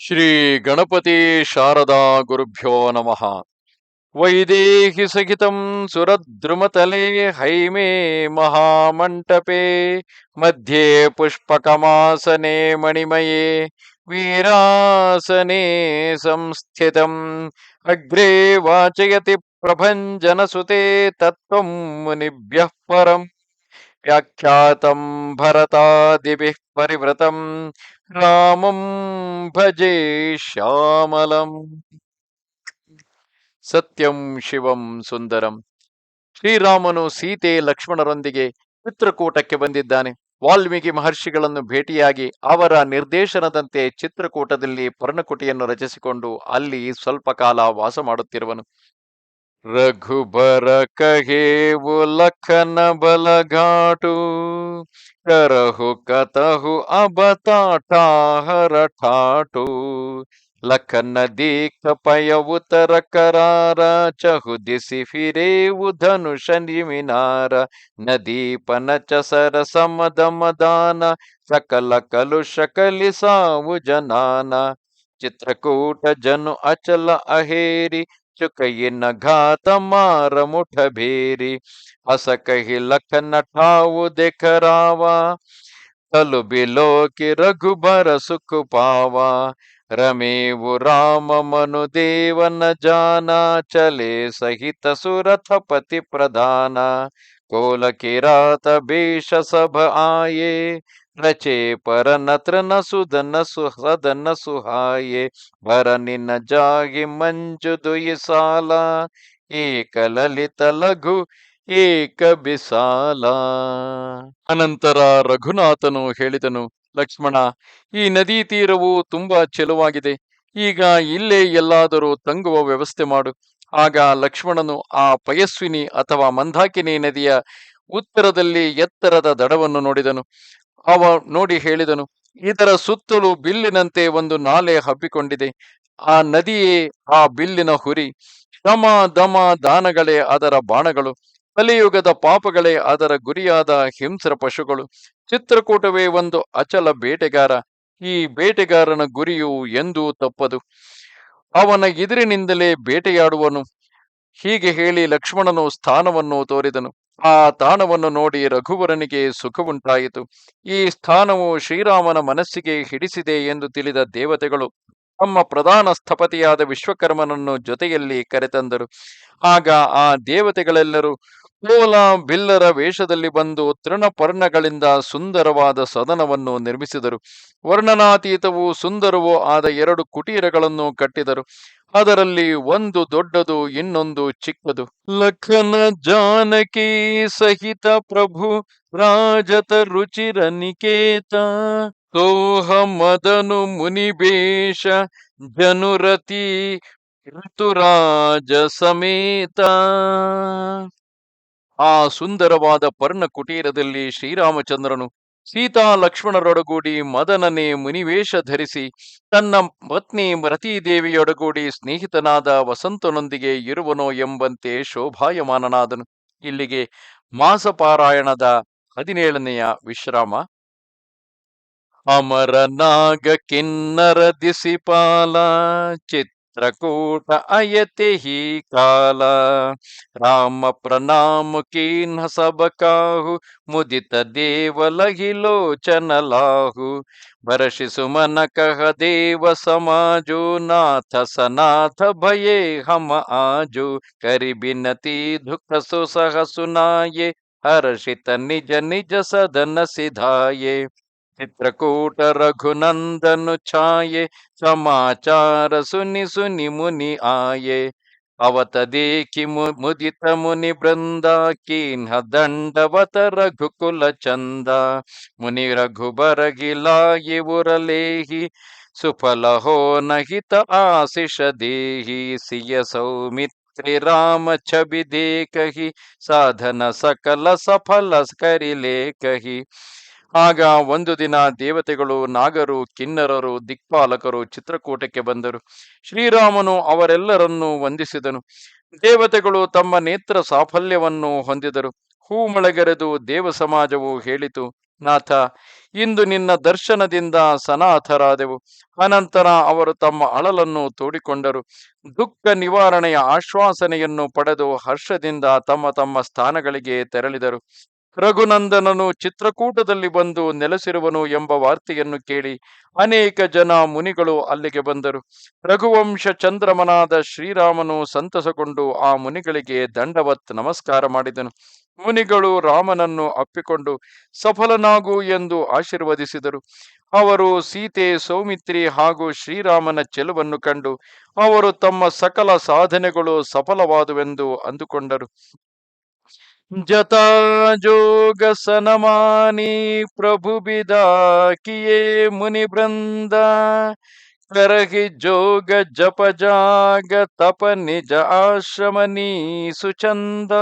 श्री गणपति शारदा गुरुभ्यो नम। वैदेहि सहित सुरद्रुमतले हईमे महामण्टपे मध्ये पुष्पकमासने मणिमये, वीरासने संस्थित। अग्रे वाचयति प्रभंजनसुते तत्त्वं मुनिभ्यः परम्। व्याख्यातं भरतादिभिः ಪರಿವೃತಂ ರಾಮಂ ಭಜೆ ಶ್ಯಾಮಲಂ ಸತ್ಯಂ ಶಿವಂ ಸುಂದರಂ ಶ್ರೀರಾಮನು ಸೀತೆ ಲಕ್ಷ್ಮಣರೊಂದಿಗೆ ಚಿತ್ರಕೂಟಕ್ಕೆ ಬಂದಿದ್ದಾನೆ। ವಾಲ್ಮೀಕಿ ಮಹರ್ಷಿಗಳನ್ನು ಭೇಟಿಯಾಗಿ ಅವರ ನಿರ್ದೇಶನದಂತೆ ಚಿತ್ರಕೂಟದಲ್ಲಿ ಪರ್ಣಕುಟಿಯನ್ನು ರಚಿಸಿಕೊಂಡು ಅಲ್ಲಿ ಸ್ವಲ್ಪ ಕಾಲ ವಾಸ ಮಾಡುತ್ತಿರುವನು। ರಘುಬರ ಕಹೇವು ಲಖನ ಬಲಘಾಟು, ಕರಹು ಕತಹು ಅಬತಾಟಾಹರ ಠಾಟು ಲಖನ ದೀಕ್ಷ ಪಯವು ತರ ಕರಾರ ಚಹು ದಿಸಿ ಫಿರೇವು ಧನುಷ ನಿಮಿನಾರ ನದೀಪನ ಸಮದ ಮದಾನ, ಸಕಲ ಕಲುಷ ಕಲಿಸಾವು ಜನಾನ, ಚಿತ್ರಕೂಟ ಜನು ಅಚಲ ಅಹೇರಿ ಚುಕೈನ ಘಾತ ಮಾರ ಮುಠ ಭೇರಿ, ಹಸ ಕಹಿ ಲಖನ ಠಾವು ದೇಖರಾವ ತಲು ಬಿಲೋಕಿ ರಘುಬರ ಸುಖ ಪಾವ ರಮೇವು ರಾಮ ಮನು ದೇವನ ಜಾನ, ಚಲೆ ಸಹಿತ ಸುರಥ ಪತಿ ಪ್ರಧಾನ ಕೋಲ ಕಿರಾತ ಬೇಷ ಸಭ ಆಯೆ ರಚೆ ಪರನತ್ರ ನಸು ಸುದನ ಸುಹದನ ಹಾಯೆ ನಿನ್ನ ಜಾಗಿ ಮಂಜು ದುಯಿಸಾಲ ಏಕ ಲಲಿತ ಲಘು, ಏಕ ಬಿಸಾಲ. ಅನಂತರ ರಘುನಾಥನು ಹೇಳಿದನು, ಲಕ್ಷ್ಮಣ, ಈ ನದಿ ತೀರವು ತುಂಬಾ ಚೆಲುವಾಗಿದೆ, ಈಗ ಇಲ್ಲೇ ಎಲ್ಲಾದರೂ ತಂಗುವ ವ್ಯವಸ್ಥೆ ಮಾಡು. ಆಗ ಲಕ್ಷ್ಮಣನು ಆ ಪಯಸ್ವಿನಿ ಅಥವಾ ಮಂದಾಕಿನಿ ನದಿಯ ಉತ್ತರದಲ್ಲಿ ಎತ್ತರದ ದಡವನ್ನು ನೋಡಿದನು. ಅವ ನೋಡಿ ಹೇಳಿದನು, ಇದರ ಸುತ್ತಲೂ ಬಿಲ್ಲಿನಂತೆ ಒಂದು ನಾಲೆ ಹಬ್ಬಿಕೊಂಡಿದೆ. ಆ ನದಿಯೇ ಆ ಬಿಲ್ಲಿನ ಹುರಿ. ಶ್ರಮ ದಮ ದಾನಗಳೇ ಅದರ ಬಾಣಗಳು. ಕಲಿಯುಗದ ಪಾಪಗಳೇ ಅದರ ಗುರಿಯಾದ ಹಿಂಸ್ರ ಪಶುಗಳು. ಚಿತ್ರಕೂಟವೇ ಒಂದು ಅಚಲ ಬೇಟೆಗಾರ. ಈ ಬೇಟೆಗಾರನ ಗುರಿಯು ಎಂದೂ ತಪ್ಪದು. ಅವನ ಎದುರಿನಿಂದಲೇ ಬೇಟೆಯಾಡುವನು. ಹೀಗೆ ಹೇಳಿ ಲಕ್ಷ್ಮಣನು ಸ್ಥಾನವನ್ನು ತೋರಿದನು. ಆ ತಾಣವನ್ನು ನೋಡಿ ರಘುವರನಿಗೆ ಸುಖವುಂಟಾಯಿತು. ಈ ಸ್ಥಾನವು ಶ್ರೀರಾಮನ ಮನಸ್ಸಿಗೆ ಹಿಡಿಸಿದೆ ಎಂದು ತಿಳಿದ ದೇವತೆಗಳು ತಮ್ಮ ಪ್ರಧಾನ ಸ್ಥಪತಿಯಾದ ವಿಶ್ವಕರ್ಮನನ್ನು ಜೊತೆಯಲ್ಲಿ ಕರೆತಂದರು. ಆಗ ಆ ದೇವತೆಗಳೆಲ್ಲರೂ ಕೋಲ ಬಿಲ್ಲರ ವೇಷದಲ್ಲಿ ಬಂದು ತೃಣಪರ್ಣಗಳಿಂದ ಸುಂದರವಾದ ಸದನವನ್ನು ನಿರ್ಮಿಸಿದರು. ವರ್ಣನಾತೀತವೂ ಸುಂದರವೂ ಆದ ಎರಡು ಕುಟೀರಗಳನ್ನು ಕಟ್ಟಿದರು. ಅದರಲ್ಲಿ ಒಂದು ದೊಡ್ಡದು, ಇನ್ನೊಂದು ಚಿಕ್ಕದು. ಲಖನ ಜಾನಕಿ ಸಹಿತ ಪ್ರಭು, ರಾಜತ ರುಚಿರ ನಿಕೇತ ಸೋಹ ಮದನು ಮುನಿಬೇಶ ಜನುರತಿ ಋತುರಾಜ ಸಮೇತ. ಆ ಸುಂದರವಾದ ಪರ್ಣ ಕುಟೀರದಲ್ಲಿ ಶ್ರೀರಾಮಚಂದ್ರನು ಸೀತಾ ಲಕ್ಷ್ಮಣರೊಡಗೂಡಿ ಮದನನೇ ಮುನಿವೇಶ ಧರಿಸಿ ತನ್ನ ಪತ್ನಿ ರತೀದೇವಿಯೊಡಗೂಡಿ ಸ್ನೇಹಿತನಾದ ವಸಂತನೊಂದಿಗೆ ಇರುವನೋ ಎಂಬಂತೆ ಶೋಭಾಯಮಾನನಾದನು. ಇಲ್ಲಿಗೆ ಮಾಸಪಾರಾಯಣದ ಹದಿನೇಳನೆಯ ವಿಶ್ರಾಮ. ಅಮರನಾಗ ಕಿನ್ನರ ದಿಸಿಪಾಲ ಚಿತ್ರಕೂಟ ಅಯತೆ ಹಿ ಕಾಲ ರಾಮ ಪ್ರಣಾಮ ಕೀನ್ಹ ಸಬ ಕಾಹು ಮುದಿತ ದೇವ ಲಹಿಲೋಚನ ಲಾಹು ಬರಶಿ ಸುಮನ ಕಹ ದೇವ ಸಮಾಜೋ ನಾಥ ಸನಾಥ ಭಯೇ ಹಮ ಆಜು ಕರಿ ಬಿನತಿ ದುಃಖ ಸುಸಹ ಸುನಾಯೆ ಹರ್ಷಿತ ನಿಜ ನಿಜ ಸದನ ಸಿಧಾಯೆ ಚಿತ್ರಕೂಟ ರಘುನಂದನು ಛಾಯೆ, ಸಮಾಚಾರ ಸುನಿ ಸುನಿ ಮುನಿ ಆಯೆ. ಅವತ ದೇಖಿ ಮು- ಮುದಿತ ಮುನಿ ಬೃಂದ ಕೀನ್ಹ ದಂಡವತ ರಘುಕುಲ ಚಂದ. ಮುನಿ ರಘುಬರ ಗಿಲಾಯಿ ಉರಲೇಹಿ, ಸುಫಲ ಹೋ ನಹಿತ ಆಶಿಷ ದೇಹಿ. ಸಿಯ ಸೌಮಿತ್ರಿ ರಾಮ ಛಬಿ ದೇಕಹಿ, ಸಾಧನ ಸಕಲ ಸಫಲ ಕರಿಲೇ ಕಹಿ ಆಗ ಒಂದು ದಿನ ದೇವತೆಗಳು ನಾಗರು, ಕಿನ್ನರರು, ದಿಕ್ಪಾಲಕರು ಚಿತ್ರಕೂಟಕ್ಕೆ ಬಂದರು. ಶ್ರೀರಾಮನು ಅವರೆಲ್ಲರನ್ನೂ ವಂದಿಸಿದನು. ದೇವತೆಗಳು ತಮ್ಮ ನೇತ್ರ ಸಾಫಲ್ಯವನ್ನು ಹೊಂದಿದರು. ಹೂ ಮಳೆಗರೆದು ದೇವ ಸಮಾಜವು ಹೇಳಿತು, ನಾಥ, ಇಂದು ನಿನ್ನ ದರ್ಶನದಿಂದ ಸನಾಥರಾದೆವು ಅನಂತರ ಅವರು ತಮ್ಮ ಅಳಲನ್ನು ತೋಡಿಕೊಂಡರು. ದುಃಖ ನಿವಾರಣೆಯ ಆಶ್ವಾಸನೆಯನ್ನು ಪಡೆದು ಹರ್ಷದಿಂದ ತಮ್ಮ ತಮ್ಮ ಸ್ಥಾನಗಳಿಗೆ ತೆರಳಿದರು. ರಘುನಂದನನು ಚಿತ್ರಕೂಟದಲ್ಲಿ ಬಂದು ನೆಲೆಸಿರುವನು ಎಂಬ ವಾರ್ತೆಯನ್ನು ಕೇಳಿ ಅನೇಕ ಜನ ಮುನಿಗಳು ಅಲ್ಲಿಗೆ ಬಂದರು. ರಘುವಂಶ ಚಂದ್ರಮನಾದ ಶ್ರೀರಾಮನು ಸಂತಸಗೊಂಡು ಆ ಮುನಿಗಳಿಗೆ ದಂಡವತ್ ನಮಸ್ಕಾರ ಮಾಡಿದನು. ಮುನಿಗಳು ರಾಮನನ್ನು ಅಪ್ಪಿಕೊಂಡು, ಸಫಲನಾಗು ಎಂದು ಆಶೀರ್ವದಿಸಿದರು. ಅವರು ಸೀತೆ, ಸೌಮಿತ್ರಿ ಹಾಗೂ ಶ್ರೀರಾಮನ ಚೆಲುವನ್ನು ಕಂಡು, ಅವರು ತಮ್ಮ ಸಕಲ ಸಾಧನೆಗಳು ಸಫಲವಾದುವೆಂದು ಅಂದುಕೊಂಡರು. ಜತಾಜೋಗ ಸನಮಾನಿ ಪ್ರಭು ಬಿದಾ ಕಿಯೇ ಮುನಿ ಬೃಂದ ಕರಗಿ ಜೋಗ ಜಪ ಜಾಗ ತಪ ನಿಜ ಆಶ್ರಮನಿ ಸುಚಂದ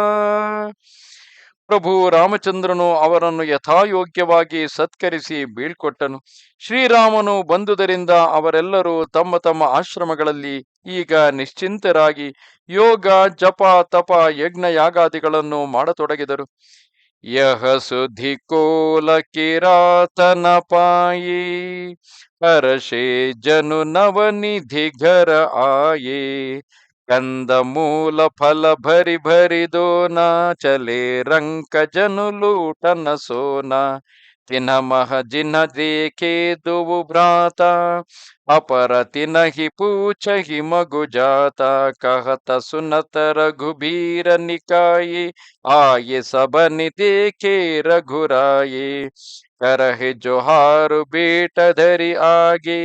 ಪ್ರಭು ರಾಮಚಂದ್ರನು ಅವರನ್ನು ಯಥಾಯೋಗ್ಯವಾಗಿ ಸತ್ಕರಿಸಿ ಬೀಳ್ಕೊಟ್ಟನು. ಶ್ರೀರಾಮನು ಬಂದುದರಿಂದ ಅವರೆಲ್ಲರೂ ತಮ್ಮ ತಮ್ಮ ಆಶ್ರಮಗಳಲ್ಲಿ ಈಗ ನಿಶ್ಚಿಂತರಾಗಿ ಯೋಗ, ಜಪ, ತಪ ಯಜ್ಞ ಯಾಗಾದಿಗಳನ್ನು ಮಾಡತೊಡಗಿದರು. ಯಹ ಸುಧಿ ಕೋಲ ಕಿರಾತನ ಪಾಯಿ ಹರಷೇ ಜನು ನವನಿಧಿ ಘರ ಆಯೇ. కందమూల ఫల భరి భరిదోనా చలే రంక జనులూటన సోనా తినమహ జిన దేఖేదువు భ్రాత అపర తినహి పూచహి మగు జాత కహత సునత రఘుబీర నికాయి ఆయ సబని దేఖే రఘురాయి करहे जोहार बेट धरि आगे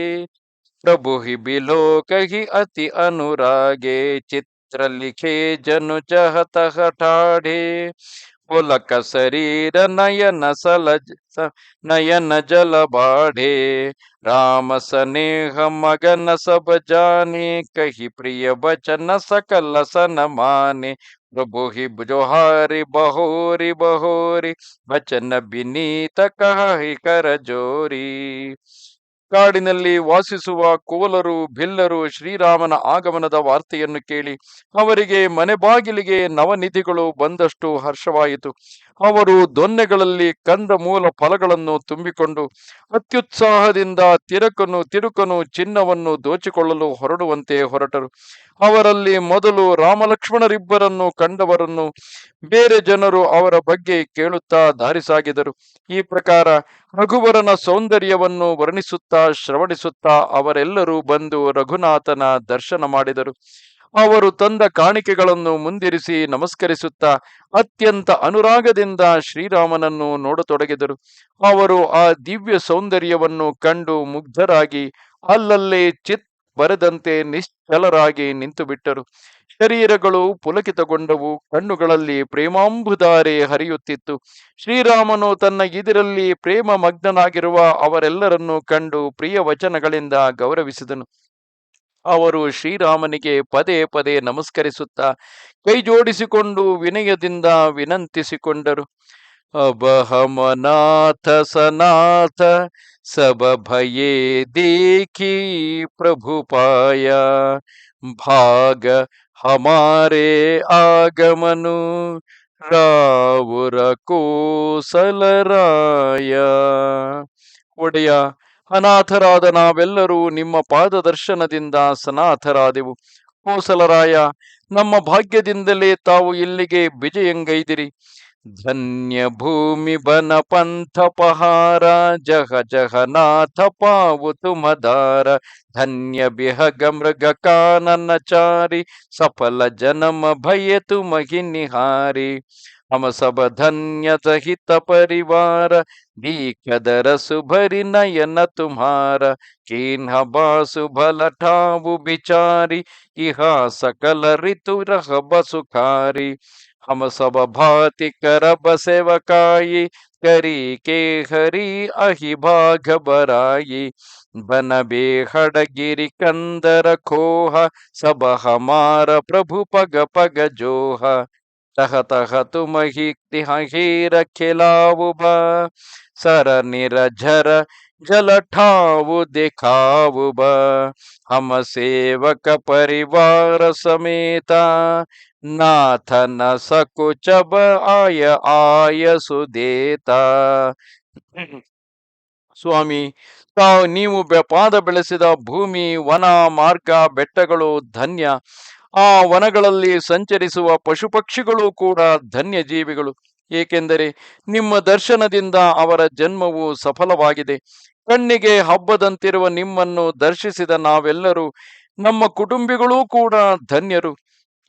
प्रभु बिलोक ही अति अनुरागे चित्र लिखे जनु चहत ठाढ़े पुलक शरीर नयन सलज नयन जल बाढ़े राम सनेह मगन सब जाने कही प्रिय बचन सकल सन माने प्रभु ही जोहारी बहोरी बहोरी बचन विनीत कह कर जोरी ಕಾಡಿನಲ್ಲಿ ವಾಸಿಸುವ ಕೋಲರು ಬಿಲ್ಲರು ಶ್ರೀರಾಮನ ಆಗಮನದ ವಾರ್ತೆಯನ್ನು ಕೇಳಿ ಅವರಿಗೆ ಮನೆ ಬಾಗಿಲಿಗೆ ನವನಿಧಿಗಳು ಬಂದಷ್ಟು ಹರ್ಷವಾಯಿತು. ಅವರು ದೊನ್ನೆಗಳಲ್ಲಿ ಕಂದ ಮೂಲ ಫಲಗಳನ್ನು ತುಂಬಿಕೊಂಡು ಅತ್ಯುತ್ಸಾಹದಿಂದ ತಿರಕನು ತಿರುಕನು ಚಿನ್ನವನ್ನು ದೋಚಿಕೊಳ್ಳಲು ಹೊರಡುವಂತೆ ಹೊರಟರು. ಅವರಲ್ಲಿ ಮೊದಲು ರಾಮಲಕ್ಷ್ಮಣರಿಬ್ಬರನ್ನು ಕಂಡವರನ್ನು ಬೇರೆ ಜನರು ಅವರ ಬಗ್ಗೆ ಕೇಳುತ್ತಾ ದಾರಿ ಸಾಗಿದರು. ಈ ಪ್ರಕಾರ ರಘುವರನ ಸೌಂದರ್ಯವನ್ನು ವರ್ಣಿಸುತ್ತಾ ಶ್ರವಣಿಸುತ್ತಾ ಅವರೆಲ್ಲರೂ ಬಂದು ರಘುನಾಥನ ದರ್ಶನ ಮಾಡಿದರು. ಅವರು ತಂದ ಕಾಣಿಕೆಗಳನ್ನು ಮುಂದಿರಿಸಿ ನಮಸ್ಕರಿಸುತ್ತಾ ಅತ್ಯಂತ ಅನುರಾಗದಿಂದ ಶ್ರೀರಾಮನನ್ನು ನೋಡತೊಡಗಿದರು. ಅವರು ಆ ದಿವ್ಯ ಸೌಂದರ್ಯವನ್ನು ಕಂಡು ಮುಗ್ಧರಾಗಿ ಅಲ್ಲಲ್ಲೇ ಚಿತ್ ಬರೆದಂತೆ ನಿಶ್ಚಲರಾಗಿ ನಿಂತು ಬಿಟ್ಟರು ಶರೀರಗಳು ಪುಲಕಿತಗೊಂಡವು, ಕಣ್ಣುಗಳಲ್ಲಿ ಪ್ರೇಮಾಂಬುಧಾರೆ ಹರಿಯುತ್ತಿತ್ತು. ಶ್ರೀರಾಮನು ತನ್ನ ಇದರಲ್ಲಿ ಪ್ರೇಮ ಮಗ್ನನಾಗಿರುವ ಅವರೆಲ್ಲರನ್ನು ಕಂಡು ಪ್ರಿಯ ವಚನಗಳಿಂದ ಗೌರವಿಸಿದನು. ಅವರು ಶ್ರೀರಾಮನಿಗೆ ಪದೇ ಪದೇ ನಮಸ್ಕರಿಸುತ್ತಾ ಕೈ ಜೋಡಿಸಿಕೊಂಡು ವಿನಯದಿಂದ ವಿನಂತಿಸಿಕೊಂಡರು. ಅಬಹಮನಾಥ ಸನಾಥ, ಸಬಭಯೇ ದೇಖಿ ಪ್ರಭುಪಾಯ, ಭಾಗ ಹಮಾರೆ ಆಗಮನು, ರಾವುರ ಕೋಸಲರಾಯ. ಒಡೆಯ ಅನಾಥರಾದ ನಾವೆಲ್ಲರೂ ನಿಮ್ಮ ಪಾದದರ್ಶನದಿಂದ ಸನಾಥರಾದೆವು. ಕೋಸಲರಾಯ, ನಮ್ಮ ಭಾಗ್ಯದಿಂದಲೇ ತಾವು ಇಲ್ಲಿಗೆ ವಿಜಯಂಗೈದಿರಿ. ಧನ್ಯ ಭೂಮಿ ಬನ ಪಂಥ ಪಹಾರ, ಜಹ ಜಹನಾಥ ಪಾವು ತುಮದಾರ ಧನ್ಯ ಬಿಹಗ ಮೃಗ ಕಾನನ ಚಾರಿ ಸಫಲ ಜನಮ ಭಯ ತುಮಗಿ ನಿಹಾರಿ हम सब धन्य सहित परिवार दीखद रसु भरि नयन तुम्हारा। किन्ह बासु भल ठाವು बिचारी, इहा सकल ऋतु रह बसुखारी हम सब भांति करब सेवकाई, करी के हरी अहि भाग बराई। बन बेहड़ गिरि कंदर खोह, सब हमार प्रभु पग पग जोह। ತಹತಃ ತುಮಹಿಕ್ತಿಹೀರಖಿಲಾವುಬ ಸರ ನಿರಜರ ಜಲಠಾವು ದಿಖಾವುಬ ಹಮ ಸೇವಕ ಪರಿವಾರ ಸಮೇತ ನಾಥ ನ ಸಕುಚಬ ಆಯ ಆಯ ಸುದೇತ ಸ್ವಾಮಿ ತಾವು ನೀವು ಪಾದ ಬೆಳೆಸಿದ ಭೂಮಿ, ವನ, ಮಾರ್ಗ, ಬೆಟ್ಟಗಳು, ಧನ್ಯ. ಆ ವನಗಳಲ್ಲಿ ಸಂಚರಿಸುವ ಪಶು ಪಕ್ಷಿಗಳು ಕೂಡ ಧನ್ಯ ಜೀವಿಗಳು ಏಕೆಂದರೆ ನಿಮ್ಮ ದರ್ಶನದಿಂದ ಅವರ ಜನ್ಮವು ಸಫಲವಾಗಿದೆ. ಕಣ್ಣಿಗೆ ಹಬ್ಬದಂತಿರುವ ನಿಮ್ಮನ್ನು ದರ್ಶಿಸಿದ ನಾವೆಲ್ಲರೂ ನಮ್ಮ ಕುಟುಂಬಿಗಳೂ ಕೂಡ ಧನ್ಯರು.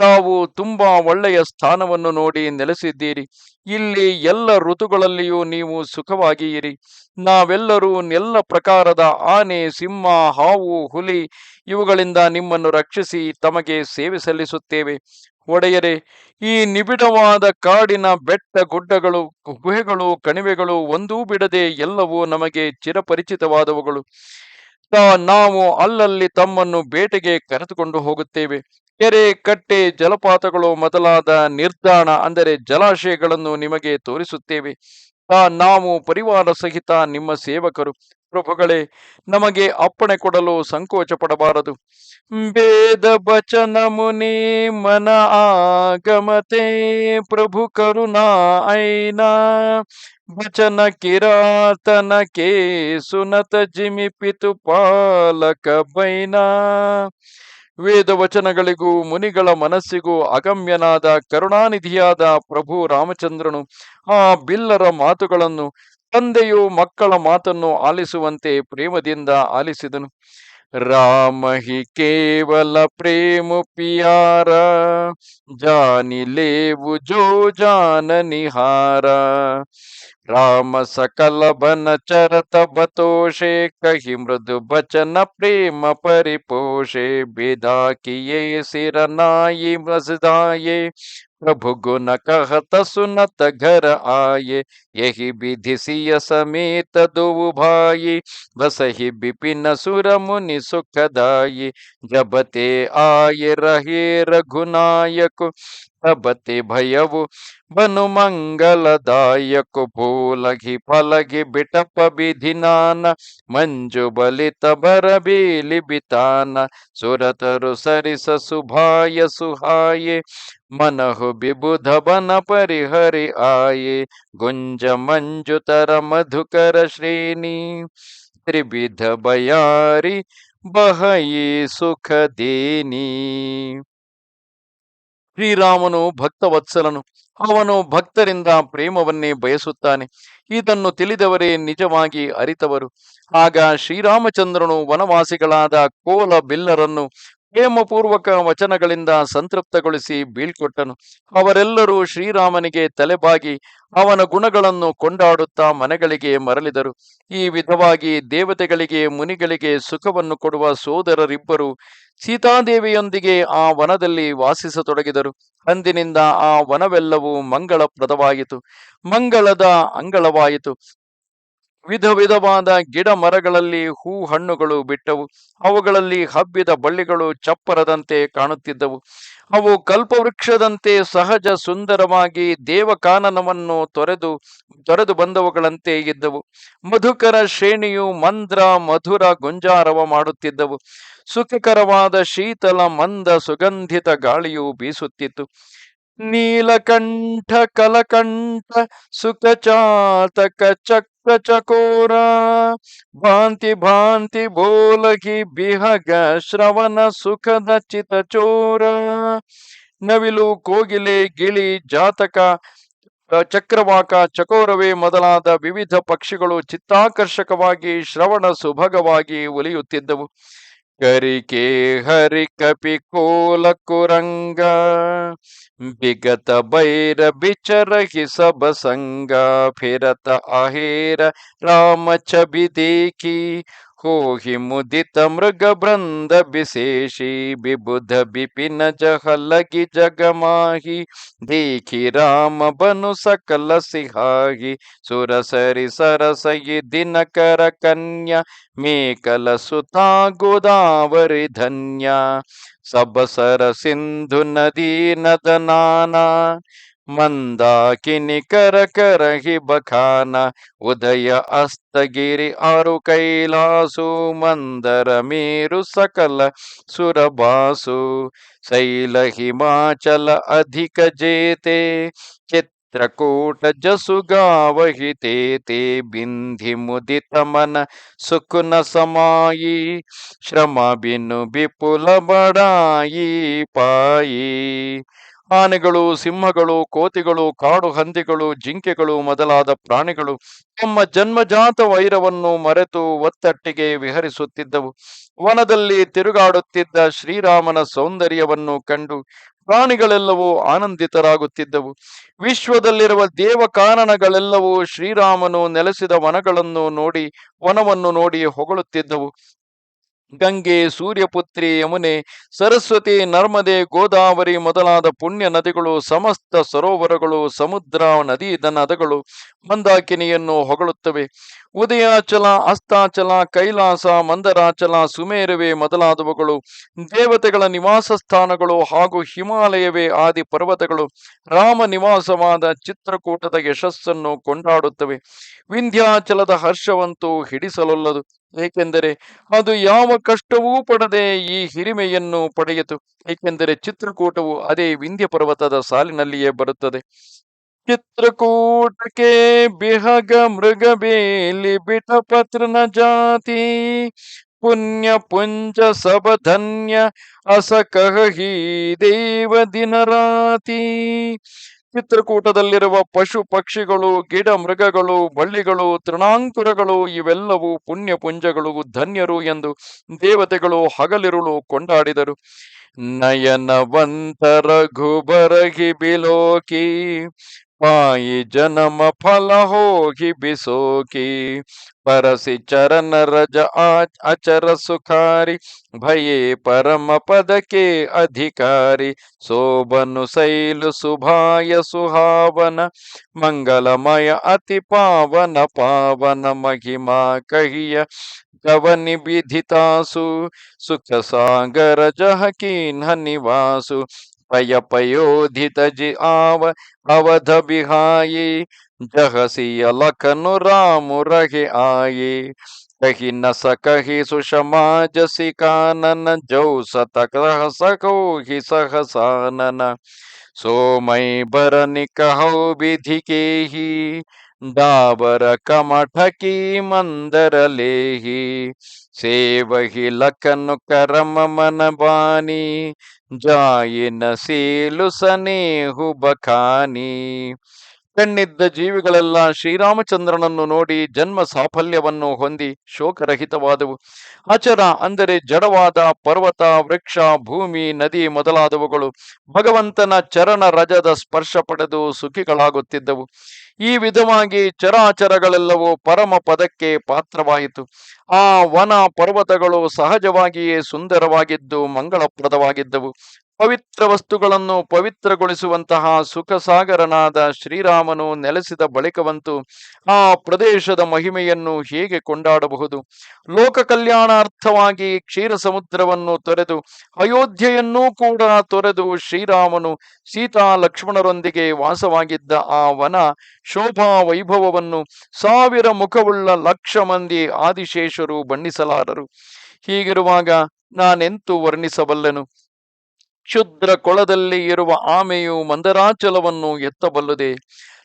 ತಾವು ತುಂಬಾ ಒಳ್ಳೆಯ ಸ್ಥಾನವನ್ನು ನೋಡಿ ನೆಲೆಸಿದ್ದೀರಿ. ಇಲ್ಲಿ ಎಲ್ಲ ಋತುಗಳಲ್ಲಿಯೂ ನೀವು ಸುಖವಾಗಿಯಿರಿ ನಾವೆಲ್ಲರೂ ಎಲ್ಲ ಪ್ರಕಾರದ ಆನೆ, ಸಿಂಹ, ಹಾವು, ಹುಲಿ ಇವುಗಳಿಂದ ನಿಮ್ಮನ್ನು ರಕ್ಷಿಸಿ ತಮಗೆ ಸೇವೆ ಸಲ್ಲಿಸುತ್ತೇವೆ. ಒಡೆಯರೆ, ಈ ನಿಬಿಡವಾದ ಕಾಡಿನ ಬೆಟ್ಟ ಗುಡ್ಡಗಳು, ಗುಹೆಗಳು, ಕಣಿವೆಗಳು ಒಂದೂ ಬಿಡದೆ ಎಲ್ಲವೂ ನಮಗೆ ಚಿರಪರಿಚಿತವಾದವುಗಳು. ನಾವು ಅಲ್ಲಲ್ಲಿ ತಮ್ಮನ್ನು ಬೇಟೆಗೆ ಕರೆದುಕೊಂಡು ಹೋಗುತ್ತೇವೆ. ಕೆರೆ ಕಟ್ಟೆ ಜಲಪಾತಗಳು ಮೊದಲಾದ ನಿರ್ದಾಣ ಅಂದರೆ ಜಲಾಶಯಗಳನ್ನು ನಿಮಗೆ ತೋರಿಸುತ್ತೇವೆ. ನಾವು ಪರಿವಾರ ಸಹಿತ ನಿಮ್ಮ ಸೇವಕರು. ಪ್ರಭುಗಳೇ, ನಮಗೆ ಅಪ್ಪಣೆ ಕೊಡಲು ಸಂಕೋಚ ಪಡಬಾರದು ವೇದ ಬಚನ ಮುನಿ ಮನ ಆಗಮತೆ ಪ್ರಭು ಕರುಣಾ ಐನಾ ಬಚನ ಕಿರಾತನ ಕೆ ಸುನತ ಜಿಮಿ ಪಿತು ಪಾಲಕ ಬೈನಾ. ವೇದ ವಚನಗಳಿಗೂ ಮುನಿಗಳ ಮನಸ್ಸಿಗೂ ಅಗಮ್ಯನಾದ, ಕರುಣಾನಿಧಿಯಾದ ಪ್ರಭು ರಾಮಚಂದ್ರನು ಆ ಬಿಲ್ಲರ ಮಾತುಗಳನ್ನು, ತಂದೆಯು ಮಕ್ಕಳ ಮಾತನ್ನು ಆಲಿಸುವಂತೆ ಪ್ರೇಮದಿಂದ ಆಲಿಸಿದನು. ರಾಮ ಹಿ ಕೇವಲ ಪ್ರೇಮ ಪಿಯಾರ ಜಾನಿಲೇವು ಜೋ ಜಾನ ನಿಹಾರ. ರಾಮ ಸಕಲ ಬನ ಚರತ ಬತೋಷೆ, ಕಹಿ ಮೃದು ಬಚನ ಪ್ರೇಮ ಪರಿಪೋಷೆ ಬೇದಾ ಕಿಯೇ ಸಿರನಾಯಿ ಮಸದಾಯೆ प्रभु गुण कहत सुनत घर आए, यही विधि सिय समेत दो भाई बसहि विपिन सुर मुनि सुखदायी जब ते आए रहे रघुनायक। भवति भयवु। बनु मङ्गलदायकु भूलघि फलघि बिटप विधिनान मंजु बलित बर बिलिबितान सुरतरु सरिस सुभाय सुहाये, मनहु विबुध बन परिहरि आए। गुंज मंजुतर मधुकर श्रेणी त्रिविध बयारी बहई सुख देनी। ಶ್ರೀರಾಮನು ಭಕ್ತವತ್ಸಲನು. ಅವನು ಭಕ್ತರಿಂದ ಪ್ರೇಮವನ್ನೇ ಬಯಸುತ್ತಾನೆ. ಇದನ್ನು ತಿಳಿದವರೇ ನಿಜವಾಗಿ ಅರಿತವರು. ಆಗ ಶ್ರೀರಾಮಚಂದ್ರನು ವನವಾಸಿಗಳಾದ ಕೋಲ ಬಿಲ್ಲರನ್ನು ಪ್ರೇಮಪೂರ್ವಕ ವಚನಗಳಿಂದ ಸಂತೃಪ್ತಗೊಳಿಸಿ ಬೀಳ್ಕೊಟ್ಟನು. ಅವರೆಲ್ಲರೂ ಶ್ರೀರಾಮನಿಗೆ ತಲೆಬಾಗಿ ಅವನ ಗುಣಗಳನ್ನು ಕೊಂಡಾಡುತ್ತಾ ಮನೆಗಳಿಗೆ ಮರಳಿದರು. ಈ ವಿಧವಾಗಿ ದೇವತೆಗಳಿಗೆ, ಮುನಿಗಳಿಗೆ ಸುಖವನ್ನು ಕೊಡುವ ಸೋದರರಿಬ್ಬರು ಸೀತಾದೇವಿಯೊಂದಿಗೆ ಆ ವನದಲ್ಲಿ ವಾಸಿಸತೊಡಗಿದರು. ಅಂದಿನಿಂದ ಆ ವನವೆಲ್ಲವೂ ಮಂಗಳಪ್ರದವಾಯಿತು ಮಂಗಳದ ಅಂಗಳವಾಯಿತು. ವಿಧ ವಿಧವಾದ ಗಿಡ ಮರಗಳಲ್ಲಿ ಹೂ ಹಣ್ಣುಗಳು ಬಿಟ್ಟವು. ಅವುಗಳಲ್ಲಿ ಹಬ್ಬಿದ ಬಳ್ಳಿಗಳು ಚಪ್ಪರದಂತೆ ಕಾಣುತ್ತಿದ್ದವು. ಅವು ಕಲ್ಪವೃಕ್ಷದಂತೆ ಸಹಜ ಸುಂದರವಾಗಿ ದೇವಕಾನನವನ್ನು ತೊರೆದು ತೊರೆದು ಬಂದವುಗಳಂತೆ ಇದ್ದವು. ಮಧುಕರ ಶ್ರೇಣಿಯು ಮಂದ್ರ, ಮಧುರ ಗುಂಜಾರವ ಮಾಡುತ್ತಿದ್ದವು. ಸುಖಕರವಾದ ಶೀತಲ, ಮಂದ, ಸುಗಂಧಿತ ಗಾಳಿಯು ಬೀಸುತ್ತಿತ್ತು. ನೀಲಕಂಠ, ಕಲಕಂಠ, ಸುಖಚಾತಕ ಚಕ್ರ ಚಕೋರ ಭಾಂತಿ ಭಾಂತಿ ಬೋಲಗಿ ಬಿಹಗ, ಶ್ರವಣ ಸುಖದ ಚಿತ ಚೋರ, ನವಿಲು, ಕೋಗಿಲೆ, ಗಿಳಿ, ಜಾತಕ, ಚಕ್ರವಾಕ, ಚಕೋರವೇ ಮೊದಲಾದ ವಿವಿಧ ಪಕ್ಷಿಗಳು ಚಿತ್ತಾಕರ್ಷಕವಾಗಿ, ಶ್ರವಣ ಸುಭಗವಾಗಿ ಒಲಿಯುತ್ತಿದ್ದವು. ಕರಿಕೆ ಹರಿ ಕಪಿ ಕೋಲ ಕುರಂಗ ಬಿಗತ ಬೈರ ಬಿಚರಹಿ ಸಬ ಸಂಗ ಫಿರತ ಅಹೇರ ರಾಮ ಚಬಿ ದೇಖಿ ಕೋಹಿ ಮುದಿತ ಮೃಗ ಬೃಂದ ಬಿಶೇಷಿ ಬಿಬುಧ ಬಿಪಿನ ಜಹಲಗಿ ಜಗಮಾಹಿ, ದೀಖಿ ರಾಮ ಬನು ಸಕಲ ಸಿಹಾಹಿ, ಸುರಸರಿ ಸರಸಯಿ ದಿನಕರ ಕನ್ಯ, ಮೇಕಲ ಸುತಾ ಗೋದಾವರಿ ಧನ್ಯ, ಸಬಸರ ಸಿಂಧು ನದಿ ನದನಾನ ಮಂದಾಕಿನಿ ಕರಕರಹಿ ಬಖಾನ, ಉದಯ ಅಸ್ತಗಿರಿ ಆರು ಕೈಲಾಸು, ಮಂದರ ಮೀರು ಸಕಲ ಸುರಬಾಸು ಶೈಲ ಹಿಮಾಚಲ ಅಧಿಕ ಜೇತೆ ಚಿತ್ತ ಚಿತ್ರಕೂಟ ಜಸುಗಾವಹಿ ತೇ ತೇ ಬಿಂಧಿ ಮುದಿತ ಮನ ಸುಕುನ ಸಮಾಯಿ, ಶ್ರಮ ಆನೆಗಳು, ಸಿಂಹಗಳು, ಕೋತಿಗಳು, ಕಾಡು ಹಂದಿಗಳು, ಜಿಂಕೆಗಳು ಮೊದಲಾದ ಪ್ರಾಣಿಗಳು ತಮ್ಮ ಜನ್ಮಜಾತ ವೈರವನ್ನು ಮರೆತು ಒತ್ತಟ್ಟಿಗೆ ವಿಹರಿಸುತ್ತಿದ್ದವು. ವನದಲ್ಲಿ ತಿರುಗಾಡುತ್ತಿದ್ದ ಶ್ರೀರಾಮನ ಸೌಂದರ್ಯವನ್ನು ಕಂಡು ಪ್ರಾಣಿಗಳೆಲ್ಲವೂ ಆನಂದಿತರಾಗುತ್ತಿದ್ದವು. ವಿಶ್ವದಲ್ಲಿರುವ ದೇವ ಕಾರಣಗಳೆಲ್ಲವೂ ಶ್ರೀರಾಮನು ನೆಲೆಸಿದ ವನಗಳನ್ನು ನೋಡಿ, ವನವನ್ನು ನೋಡಿ ಹೊಗಳುತ್ತಿದ್ದವು. ಗಂಗೆ, ಸೂರ್ಯಪುತ್ರಿ, ಯಮುನೆ, ಸರಸ್ವತಿ, ನರ್ಮದೆ, ಗೋದಾವರಿ ಮೊದಲಾದ ಪುಣ್ಯ ನದಿಗಳು, ಸಮಸ್ತ ಸರೋವರಗಳು, ಸಮುದ್ರ, ನದಿ ದನದಗಳು ಮಂದಾಕಿನಿಯನ್ನು ಹೊಗಳುತ್ತವೆ. ಉದಯಾಚಲ, ಅಸ್ತಾಚಲ, ಕೈಲಾಸ, ಮಂದರಾಚಲ, ಸುಮೇರವೆ ಮೊದಲಾದವುಗಳು ದೇವತೆಗಳ ನಿವಾಸ ಸ್ಥಾನಗಳು ಹಾಗೂ ಹಿಮಾಲಯವೇ ಆದಿ ಪರ್ವತಗಳು ರಾಮ ನಿವಾಸವಾದ ಚಿತ್ರಕೂಟದ ಯಶಸ್ಸನ್ನು ಕೊಂಡಾಡುತ್ತವೆ. ವಿಂಧ್ಯಾಚಲದ ಹರ್ಷವಂತೂ ಹಿಡಿಸಲೊಲ್ಲದು. ಏಕೆಂದರೆ ಅದು ಯಾವ ಕಷ್ಟವೂ ಪಡದೆ ಈ ಹಿರಿಮೆಯನ್ನು ಪಡೆಯಿತು. ಏಕೆಂದರೆ ಚಿತ್ರಕೂಟವು ಅದೇ ವಿಂಧ್ಯ ಪರ್ವತದ ಸಾಲಿನಲ್ಲಿಯೇ ಬರುತ್ತದೆ. ಚಿತ್ರಕೂಟಕ್ಕೆ ಬಿಹಗ ಮೃಗಬೇಲಿ ಬಿಟಪತ್ರನ ಜಾತಿ. ಪುಣ್ಯ ಪುಂಜ ಸಬಧನ್ಯ ಅಸಕಹಿ ದೇವ ದಿನರಾತಿ. ಚಿತ್ರಕೂಟದಲ್ಲಿರುವ ಪಶು ಪಕ್ಷಿಗಳು, ಗಿಡ ಮೃಗಗಳು, ಬಳ್ಳಿಗಳು, ತೃಣಾಂಕುರಗಳು ಇವೆಲ್ಲವೂ ಪುಣ್ಯ ಪುಂಜಗಳು, ಧನ್ಯರು ಎಂದು ದೇವತೆಗಳು ಹಗಲಿರುಳು ಕೊಂಡಾಡಿದರು. ನಯನವಂತ ರಘುಬರಗಿ ಬಿಲೋಕಿ पाई जन्म फल होगी बिसो की परसी चरण रज अचर सुखारी, भये परम पद के अधिकारी। सोबनु शैल सुभाय सुहावन, मंगलमय अति पावन पावन, महिमा कहिय कवनि विधितासु। सुख सागर जह की निवासु भयपयोधितजि आव अवध बिहायि जहसी अलखनु राम रहे आए। कही न सकही सुषमा जसी कानन। जो सतक सको ही सहसानन सो मई भरनि कहो। विधि के ही ದಾಬರ ಕಮಠಕಿ ಮಂದರ ಲೇಹಿ ಸೇವಹಿ ಲಕನು ಕರಮ ಮನಬಾನಿ, ಜಾಯಿನ ಸೀಲು ಸನೇಹು ಬಖಾನಿ. ಕಣ್ಣಿದ್ದ ಜೀವಿಗಳೆಲ್ಲ ಶ್ರೀರಾಮಚಂದ್ರನನ್ನು ನೋಡಿ ಜನ್ಮ ಸಾಫಲ್ಯವನ್ನು ಹೊಂದಿ ಶೋಕರಹಿತವಾದವು. ಅಚರ ಅಂದರೆ ಜಡವಾದ ಪರ್ವತ, ವೃಕ್ಷ, ಭೂಮಿ, ನದಿ ಮೊದಲಾದವುಗಳು ಭಗವಂತನ ಚರಣ ರಜದ ಸ್ಪರ್ಶ ಪಡೆದು ಸುಖಿಗಳಾಗುತ್ತಿದ್ದವು. ಈ ವಿಧವಾಗಿ ಚರಾಚರಗಳೆಲ್ಲವೂ ಪರಮ ಪದಕ್ಕೆ ಪಾತ್ರವಾಯಿತು. ಆ ವನ ಪರ್ವತಗಳು ಸಹಜವಾಗಿಯೇ ಸುಂದರವಾಗಿದ್ದು ಮಂಗಳಪ್ರದವಾಗಿದ್ದವು. ಪವಿತ್ರ ವಸ್ತುಗಳನ್ನು ಪವಿತ್ರಗೊಳಿಸುವಂತಹ ಸುಖಸಾಗರನಾದ ಶ್ರೀರಾಮನು ನೆಲೆಸಿದ ಬಳಿಕವಂತೂ ಆ ಪ್ರದೇಶದ ಮಹಿಮೆಯನ್ನು ಹೇಗೆ ಕೊಂಡಾಡಬಹುದು? ಲೋಕ ಕಲ್ಯಾಣಾರ್ಥವಾಗಿ ಕ್ಷೀರ ಸಮುದ್ರವನ್ನು ತೊರೆದು ಅಯೋಧ್ಯೆಯನ್ನೂ ಕೂಡ ತೊರೆದು ಶ್ರೀರಾಮನು ಸೀತಾ ಲಕ್ಷ್ಮಣರೊಂದಿಗೆ ವಾಸವಾಗಿದ್ದ ಆ ವನ ಶೋಭಾ ವೈಭವವನ್ನು ಸಾವಿರ ಮುಖವುಳ್ಳ ಲಕ್ಷ ಮಂದಿ ಆದಿಶೇಷರು ಬಣ್ಣಿಸಲಾರರು. ಹೀಗಿರುವಾಗ ನಾನೆಂತೂ ವರ್ಣಿಸಬಲ್ಲೆನು? ಕ್ಷುದ್ರ ಕೊಳದಲ್ಲಿ ಇರುವ ಆಮೆಯು ಮಂದರಾಚಲವನ್ನು ಎತ್ತಬಲ್ಲದೆ.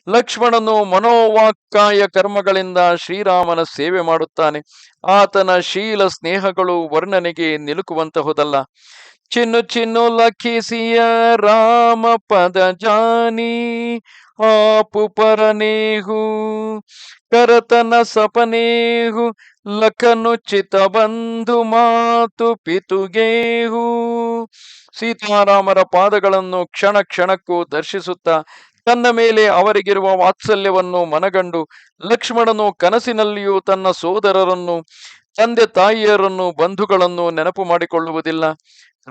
ಲಕ್ಷ್ಮಣನು ಮನೋವಾಕ್ಕಾಯ ಕರ್ಮಗಳಿಂದ ಶ್ರೀರಾಮನ ಸೇವೆ ಮಾಡುತ್ತಾನೆ. ಆತನ ಶೀಲ ಸ್ನೇಹಗಳು ವರ್ಣನೆಗೆ ನಿಲುಕುವಂತಹುದಲ್ಲ. ಚಿನ್ನು ಚಿನ್ನು ಲಖಿಸಿಯ ರಾಮ ಪದ ಜಾನಿ, ಆಪು ಪರನೇಹು, ಕರತನ ಸಪನೇಹು ಲಖನು ಚಿತ ಬಂಧು ಮಾತು ಪಿತುಗೇಹು. ಸೀತಾರಾಮರ ಪಾದಗಳನ್ನು ಕ್ಷಣ ಕ್ಷಣಕ್ಕೂ ದರ್ಶಿಸುತ್ತಾ ತನ್ನ ಮೇಲೆ ಅವರಿಗಿರುವ ವಾತ್ಸಲ್ಯವನ್ನು ಮನಗಂಡು ಲಕ್ಷ್ಮಣನು ಕನಸಿನಲ್ಲಿಯೂ ತನ್ನ ಸೋದರರನ್ನು, ತಂದೆ ತಾಯಿಯರನ್ನು, ಬಂಧುಗಳನ್ನು ನೆನಪು ಮಾಡಿಕೊಳ್ಳುವುದಿಲ್ಲ.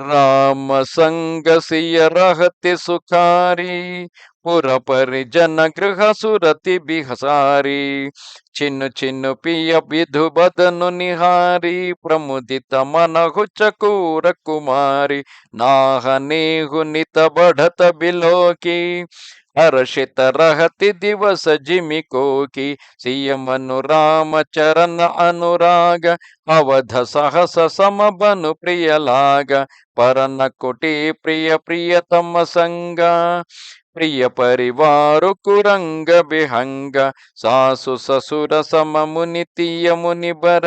ರಾಮ ಸಂಗಸಿಯ ರಹತೆ ಸುಖಾರಿ. ಪುರ ಪರಿಜನ ಗೃಹ ಸುರತಿ ಬಿಹಸಾರಿ. ಚಿನ್ನು ಚಿನ್ನು ಪಿಯ ಬಿಧು ಬದನು ನಿಹಾರಿ. ಪ್ರಮುದಿತ ಮನ ಹುಚ್ಚಕೂರ ಕುಮಾರಿ. ನಾಹ ನೀಹು ನಿತ ಬಢತ ಬಿಲೋಕಿ. ಹರ್ಷಿತ ರಹತಿ ದಿವಸ ಜಿಮಿ ಕೋಕಿ. ಸಿಯಮನು ರಾಮಚರಣ ಅನುರಾಗ. ಅವಧ ಸಹಸ ಸಮಬನು ಪ್ರಿಯಲಾಗ. ಪರನ ಕುಟಿ ಪ್ರಿಯ ಪ್ರಿಯತಮ ಸಂಗ. ಪ್ರಿಯ ಪರಿವಾರು, ಕುರಂಗ ಬಿಹಂಗ ಸಾಸು ಸಸುರ ಸಮ ಮುನಿತಿಯ ಮುನಿಬರ,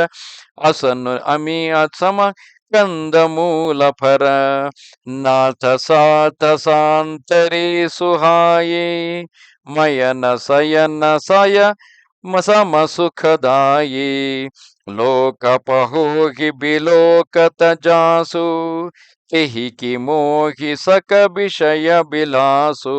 ಅಸನು ಅಮಿ ಅಸಮ ಕಂದ ಮೂಲ ಫರ ನಾಥ ಸಾತ ಸಾಂತರಿ ಸುಹಾಯಿ, ಮಯನ ಸಯನ ಸಯ ಮಸಮ ಸುಖದಾಯಿ. ಲೋಕ ಪಹೋಹಿ ಬಿಲೋಕತ ಜಾಸು ಕಿ ಮೋಹಿ ಸಕ ವಿಷಯ ಬಿಲಾಸು.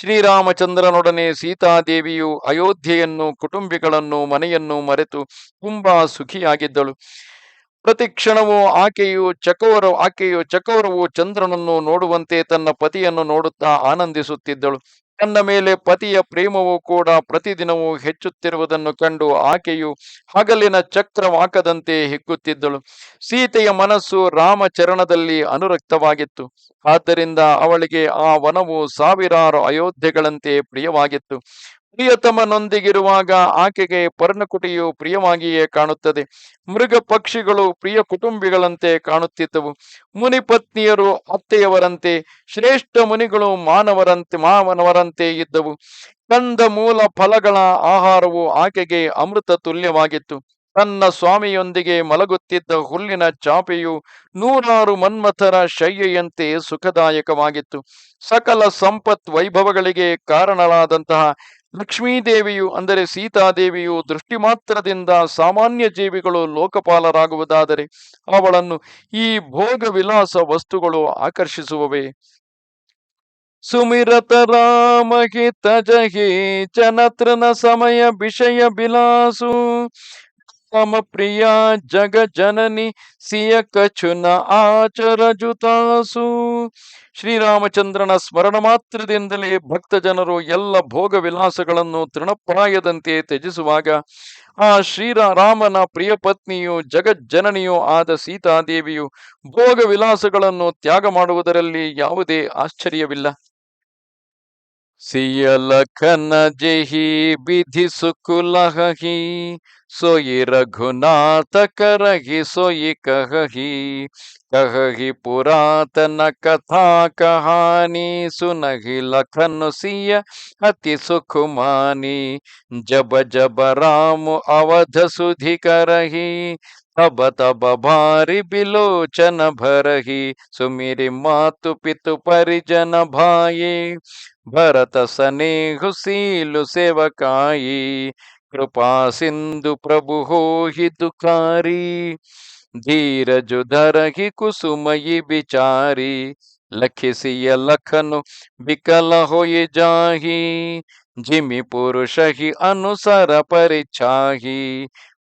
ಶ್ರೀರಾಮಚಂದ್ರನೊಡನೆ ಸೀತಾದೇವಿಯು ಅಯೋಧ್ಯೆಯನ್ನು, ಕುಟುಂಬಿಗಳನ್ನು, ಮನೆಯನ್ನು ಮರೆತು ತುಂಬಾ ಸುಖಿಯಾಗಿದ್ದಳು. ಪ್ರತಿ ಕ್ಷಣವೂ ಆಕೆಯು ಚಕೋರ, ಆಕೆಯು ಚಕೋರವು ಚಂದ್ರನನ್ನು ನೋಡುವಂತೆ ತನ್ನ ಪತಿಯನ್ನು ನೋಡುತ್ತಾ ಆನಂದಿಸುತ್ತಿದ್ದಳು. ತನ್ನ ಮೇಲೆ ಪತಿಯ ಪ್ರೇಮವು ಕೂಡ ಪ್ರತಿದಿನವೂ ಹೆಚ್ಚುತ್ತಿರುವುದನ್ನು ಕಂಡು ಆಕೆಯು ಹಗಲಿನ ಚಕ್ರವಾಕದಂತೆ ಹಿಗ್ಗುತ್ತಿದ್ದಳು. ಸೀತೆಯ ಮನಸ್ಸು ರಾಮಚರಣದಲ್ಲಿ ಅನುರಕ್ತವಾಗಿತ್ತು. ಆದ್ದರಿಂದ ಅವಳಿಗೆ ಆ ವನವು ಸಾವಿರಾರು ಅಯೋಧ್ಯೆಗಳಂತೆ ಪ್ರಿಯವಾಗಿತ್ತು. ಪ್ರಿಯತಮನೊಂದಿಗಿರುವಾಗ ಆಕೆಗೆ ಪರ್ಣಕುಟಿಯು ಪ್ರಿಯವಾಗಿಯೇ ಕಾಣುತ್ತದೆ. ಮೃಗ ಪಕ್ಷಿಗಳು ಪ್ರಿಯ ಕುಟುಂಬಿಗಳಂತೆ ಕಾಣುತ್ತಿದ್ದವು. ಮುನಿ ಪತ್ನಿಯರು ಅತ್ತೆಯವರಂತೆ, ಶ್ರೇಷ್ಠ ಮುನಿಗಳು ಮಾನವರಂತೆ ಮಾನವರಂತೆ ಇದ್ದವು. ಕಂದ ಮೂಲ ಫಲಗಳ ಆಹಾರವು ಆಕೆಗೆ ಅಮೃತ ತುಲ್ಯವಾಗಿತ್ತು. ತನ್ನ ಸ್ವಾಮಿಯೊಂದಿಗೆ ಮಲಗುತ್ತಿದ್ದ ಹುಲ್ಲಿನ ಚಾಪೆಯು ನೂರಾರು ಮನ್ಮಥರ ಶಯ್ಯೆಯಂತೆ ಸುಖದಾಯಕವಾಗಿತ್ತು. ಸಕಲ ಸಂಪತ್ ವೈಭವಗಳಿಗೆ ಕಾರಣಳಾದಂತಹ ಲಕ್ಷ್ಮೀದೇವಿಯು ಅಂದರೆ ಸೀತಾದೇವಿಯು ದೃಷ್ಟಿ ಮಾತ್ರದಿಂದ ಸಾಮಾನ್ಯ ಜೀವಿಗಳು ಲೋಕಪಾಲರಾಗುವುದಾದರೆ ಅವಳನ್ನು ಈ ಭೋಗ ವಿಲಾಸ ವಸ್ತುಗಳು ಆಕರ್ಷಿಸುವವೇ. ಸುಮಿರತ ರಾಮಹಿತ ಜಹಿ ಚನತ್ರನ ಸಮಯ ವಿಷಯ ಬಿಲಾಸು ಜನನಿ ಸಿಯ ಕಚುನ ಆಚರ ಜುತಾಸು ಶ್ರೀರಾಮಚಂದ್ರನ ಸ್ಮರಣ ಮಾತ್ರದಿಂದಲೇ ಭಕ್ತ ಜನರು ಎಲ್ಲ ಭೋಗ ವಿಲಾಸಗಳನ್ನು ತೃಣಪ್ರಾಯದಂತೆ ತ್ಯಜಿಸುವಾಗ, ಆ ಶ್ರೀರಾಮನ ಪ್ರಿಯ ಪತ್ನಿಯು, ಜಗಜ್ಜನನಿಯೂ ಆದ ಸೀತಾದೇವಿಯು ಭೋಗ ವಿಲಾಸಗಳನ್ನು ತ್ಯಾಗ ಮಾಡುವುದರಲ್ಲಿ ಯಾವುದೇ ಆಶ್ಚರ್ಯವಿಲ್ಲ. ಸಿಯಲಖನ ಜೆಹಿ ಬಿಧಿ ಸುಕುಲಹಿ ಸೋಯಿ ರಘುನಾಥ ಕರಹಿ ಸೋಯಿ ಕಹಿ ಕಹಿ ಪುರಾತನ ಕಥಾ ಕಹಾನಿ ಸುನಹಿ ಲಖನು ಸಿಯ ಅತಿ ಸುಖುಮಾನಿ ಜಬ ಜಬ ರಾಮ ಅವಧ ಸುಧಿ ಕರಹಿ ತಬ ತಬ ಭಾರಿ ಬಿಲೋಚನ ಭರಹಿ ಸುಮಿರಿ ಮಾತು ಪಿತು ಪರಿಜನ ಭಾಯೇ ಭರತ ಸನೇಹು ಸೀಲು ಸೇವಕಾಯಿ ಕೃಪಾ ಸಿಂಧು ಪ್ರಭು ಹೋಹಿ ದುಖಾರಿ ಧೀರಜು ಧರಹಿ ಕುಸುಮಯಿ ಬಿಚಾರಿ, ಲಖಿಸಿಯ ಲಖನು ಬಿಕಲ ಹೊಯಿ ಜಾಹಿ, ಜಿಮಿ ಪುರುಷ ಹಿ ಅನುಸರ ಪರಿಚಾಹಿ,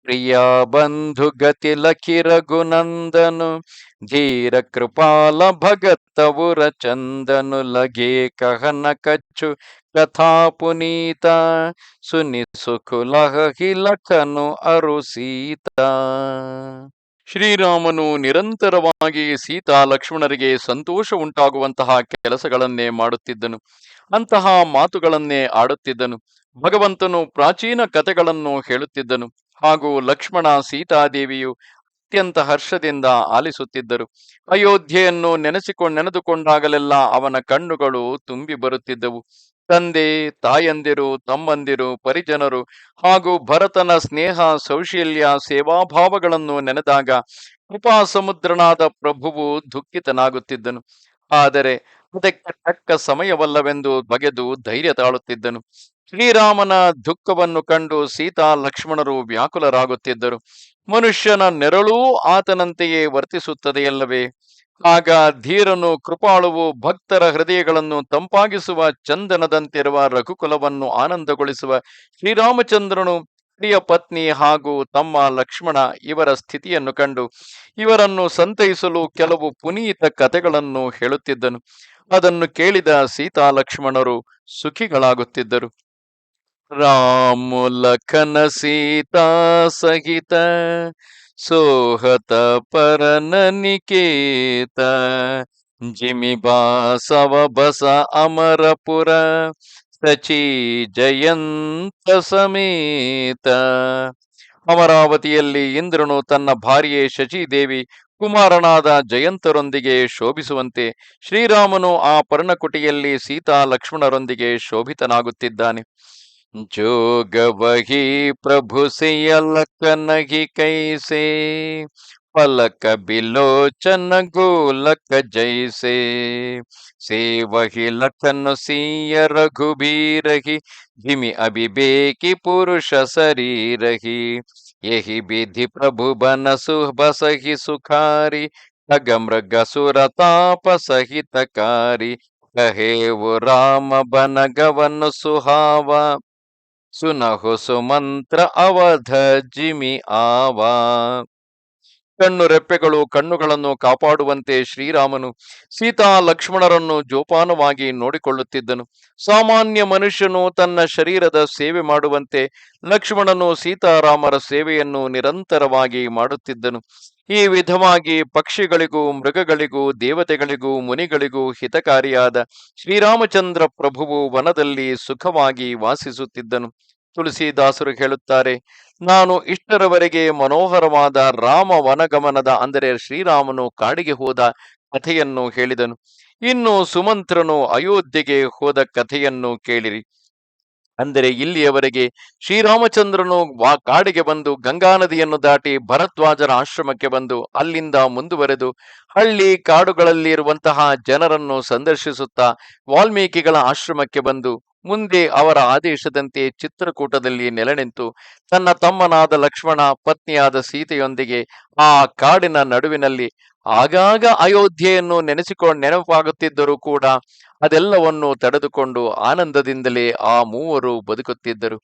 ಪ್ರಿಯ ಬಂಧು ಗತಿ ಲಖಿ ರಘುನಂದನು ಧೀರ ಕೃಪಾಲ ಭಗತ್ತವುರ ಚಂದನು ಲಗೆ ಕಹನ ಕಚ್ಚು ಕಥಾ ಪುನೀತ, ಸುನಿ ಸುಖುಲಹಿ ಲಖನು ಅರು ಸೀತ ಶ್ರೀರಾಮನು ನಿರಂತರವಾಗಿ ಸೀತಾ ಲಕ್ಷ್ಮಣರಿಗೆ ಸಂತೋಷ ಉಂಟಾಗುವಂತಹ ಕೆಲಸಗಳನ್ನೇ ಮಾಡುತ್ತಿದ್ದನು. ಅಂತಹ ಮಾತುಗಳನ್ನೇ ಆಡುತ್ತಿದ್ದನು. ಭಗವಂತನು ಪ್ರಾಚೀನ ಕಥೆಗಳನ್ನು ಹೇಳುತ್ತಿದ್ದನು. ಹಾಗೂ ಲಕ್ಷ್ಮಣ ಸೀತಾದೇವಿಯು ಅತ್ಯಂತ ಹರ್ಷದಿಂದ ಆಲಿಸುತ್ತಿದ್ದರು. ಅಯೋಧ್ಯೆಯನ್ನು ನೆನೆಸಿಕೊಂಡು, ನೆನೆದುಕೊಂಡಾಗಲೆಲ್ಲ ಅವನ ಕಣ್ಣುಗಳು ತುಂಬಿ ಬರುತ್ತಿದ್ದವು. ತಂದೆ, ತಾಯಂದಿರು, ತಮ್ಮಂದಿರು, ಪರಿಜನರು ಹಾಗೂ ಭರತನ ಸ್ನೇಹ, ಸೌಶೀಲ್ಯ, ಸೇವಾಭಾವಗಳನ್ನು ನೆನೆದಾಗ ಕೃಪಾ ಸಮುದ್ರನಾದ ಪ್ರಭುವು ದುಃಖಿತನಾಗುತ್ತಿದ್ದನು. ಆದರೆ ಅದಕ್ಕೆ ತಕ್ಕ ಸಮಯವಲ್ಲವೆಂದು ಬಗೆದು ಧೈರ್ಯ ತಾಳುತ್ತಿದ್ದನು. ಶ್ರೀರಾಮನ ದುಃಖವನ್ನು ಕಂಡು ಸೀತಾ ಲಕ್ಷ್ಮಣರು ವ್ಯಾಕುಲರಾಗುತ್ತಿದ್ದರು. ಮನುಷ್ಯನ ನೆರಳೂ ಆತನಂತೆಯೇ ವರ್ತಿಸುತ್ತದೆಯಲ್ಲವೇ ಆಗ ಧೀರನು ಕೃಪಾಳುವು ಭಕ್ತರ ಹೃದಯಗಳನ್ನು ತಂಪಾಗಿಸುವ ಚಂದನದಂತಿರುವ ರಘುಕುಲವನ್ನು ಆನಂದಗೊಳಿಸುವ ಶ್ರೀರಾಮಚಂದ್ರನು ಪ್ರಿಯ ಪತ್ನಿ ಹಾಗೂ ತಮ್ಮ ಲಕ್ಷ್ಮಣ ಇವರ ಸ್ಥಿತಿಯನ್ನು ಕಂಡು, ಇವರನ್ನು ಸಂತೈಸಲು ಕೆಲವು ಪುನೀತ ಕಥೆಗಳನ್ನು ಹೇಳುತ್ತಿದ್ದನು. ಅದನ್ನು ಕೇಳಿದ ಸೀತಾ ಲಕ್ಷ್ಮಣರು ಸುಖಿಗಳಾಗುತ್ತಿದ್ದರು. ರಾಮು ಲಖನ ಸೀತಾ ಸಹಿತ ಸೋಹತ ಪರನ ನಿಕೇತ, ಜಿಮಿ ಬಾಸವ ಬಸ ಅಮರಪುರ ಸಚಿ ಜಯಂತ ಸಮೇತ. ಅಮರಾವತಿಯಲ್ಲಿ ಇಂದ್ರನು ತನ್ನ ಭಾರ್ಯೆ ಶಚಿದೇವಿ ಕುಮಾರನಾದ ಜಯಂತರೊಂದಿಗೆ ಶೋಭಿಸುವಂತೆ ಶ್ರೀರಾಮನು ಆ ಪರ್ಣಕುಟಿಯಲ್ಲಿ ಸೀತಾ ಲಕ್ಷ್ಮಣರೊಂದಿಗೆ ಶೋಭಿತನಾಗುತ್ತಿದ್ದಾನೆ. ಜೋಗವಹಿ ಪ್ರಭು ಸಿಯಲಕನಹಿ ಕೈಸೆ ಪಲಕ ಬಿಲೋಚನ ಗೋಲಕ ಜೈಸೆ ಸೇವಹಿ ಲಖನು ಸಿಯ ರಘುಬೀರಹಿ ಧಿಮಿ ಅಭಿಬೇಕಿ ಪುರುಷ ಶರೀರಹಿ ಯಹಿ ವಿಧಿ ಪ್ರಭು ಬನ ಸು ಬಸಹಿ ಸುಖಾರಿ ಖಗ ಮೃಗ ಸುರ ತಾಪ ಸಹಿತಕಾರಿ ಕಹೇವು ರಾಮ ಬನ ಗವನು ಸುಹಾವ ಸುನಹು ಸುಮಂತ್ರ ಅವಧ ಜಿಮಿ ಆವಾ. ಕಣ್ಣು ರೆಪ್ಪೆಗಳು ಕಣ್ಣುಗಳನ್ನು ಕಾಪಾಡುವಂತೆ ಶ್ರೀರಾಮನು ಸೀತಾ ಲಕ್ಷ್ಮಣರನ್ನು ಜೋಪಾನವಾಗಿ ನೋಡಿಕೊಳ್ಳುತ್ತಿದ್ದನು. ಸಾಮಾನ್ಯ ಮನುಷ್ಯನು ತನ್ನ ಶರೀರದ ಸೇವೆ ಮಾಡುವಂತೆ ಲಕ್ಷ್ಮಣನು ಸೀತಾರಾಮರ ಸೇವೆಯನ್ನು ನಿರಂತರವಾಗಿ ಮಾಡುತ್ತಿದ್ದನು. ಈ ವಿಧವಾಗಿ ಪಕ್ಷಿಗಳಿಗೂ, ಮೃಗಗಳಿಗೂ, ದೇವತೆಗಳಿಗೂ, ಮುನಿಗಳಿಗೂ ಹಿತಕಾರಿಯಾದ ಶ್ರೀರಾಮಚಂದ್ರ ಪ್ರಭುವು ವನದಲ್ಲಿ ಸುಖವಾಗಿ ವಾಸಿಸುತ್ತಿದ್ದನು. ತುಳಸಿದಾಸರು ಹೇಳುತ್ತಾರೆ, ನಾನು ಇಷ್ಟರವರೆಗೆ ಮನೋಹರವಾದ ರಾಮ ವನಗಮನದ, ಅಂದರೆ ಶ್ರೀರಾಮನು ಕಾಡಿಗೆ ಹೋದ ಕಥೆಯನ್ನು ಹೇಳಿದನು. ಇನ್ನು ಸುಮಂತ್ರನು ಅಯೋಧ್ಯೆಗೆ ಹೋದ ಕಥೆಯನ್ನು ಕೇಳಿರಿ. ಅಂದರೆ ಇಲ್ಲಿಯವರೆಗೆ ಶ್ರೀರಾಮಚಂದ್ರನು ವಾ ಕಾಡಿಗೆ ಬಂದು ಗಂಗಾ ನದಿಯನ್ನು ದಾಟಿ ಭರದ್ವಾಜರ ಆಶ್ರಮಕ್ಕೆ ಬಂದು ಅಲ್ಲಿಂದ ಮುಂದುವರೆದು ಹಳ್ಳಿ ಕಾಡುಗಳಲ್ಲಿರುವಂತಹ ಜನರನ್ನು ಸಂದರ್ಶಿಸುತ್ತಾ ವಾಲ್ಮೀಕಿಗಳ ಆಶ್ರಮಕ್ಕೆ ಬಂದು ಮುಂದೆ ಅವರ ಆದೇಶದಂತೆ ಚಿತ್ರಕೂಟದಲ್ಲಿ ನೆಲೆನಿಂತು. ತನ್ನ ತಮ್ಮನಾದ ಲಕ್ಷ್ಮಣ ಪತ್ನಿಯಾದ ಸೀತೆಯೊಂದಿಗೆ ಆ ಕಾಡಿನ ನಡುವಿನಲ್ಲಿ ಆಗಾಗ ಅಯೋಧ್ಯೆಯನ್ನು ನೆನೆಸಿಕೊಂಡು ನೆನಪಾಗುತ್ತಿದ್ದರೂ ಕೂಡ ಅದೆಲ್ಲವನ್ನು ತಡೆದುಕೊಂಡು ಆನಂದದಿಂದಲೇ ಆ ಮೂವರು ಬದುಕುತ್ತಿದ್ದರು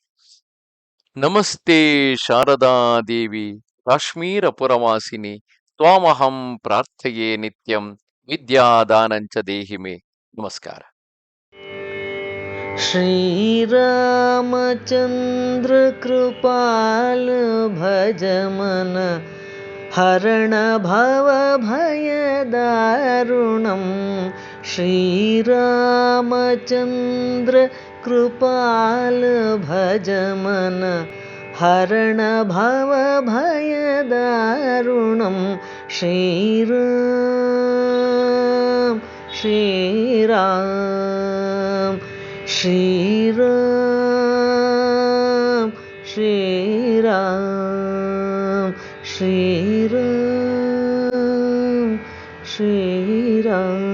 ನಮಸ್ತೆ ಶಾರದಾ ದೇವಿ ಕಾಶ್ಮೀರ ಪುರವಾಸಿನಿ ತ್ವಾಮಹಂ ಪ್ರಾರ್ಥಯೇ ನಿತ್ಯಂ ವಿದ್ಯಾದಾನಂಚ ದೇಹಿಮೆ ನಮಸ್ಕಾರ श्रीरामचन्द्र कृपाल हरणभवभयदारुणं श्रीरामचन्द्र श्रीरामचन्द्रकृपालभजम हरणभवभयद रुणं श्रीराम श्रीराम श्रीराम श्रीरां श्री श्रीराम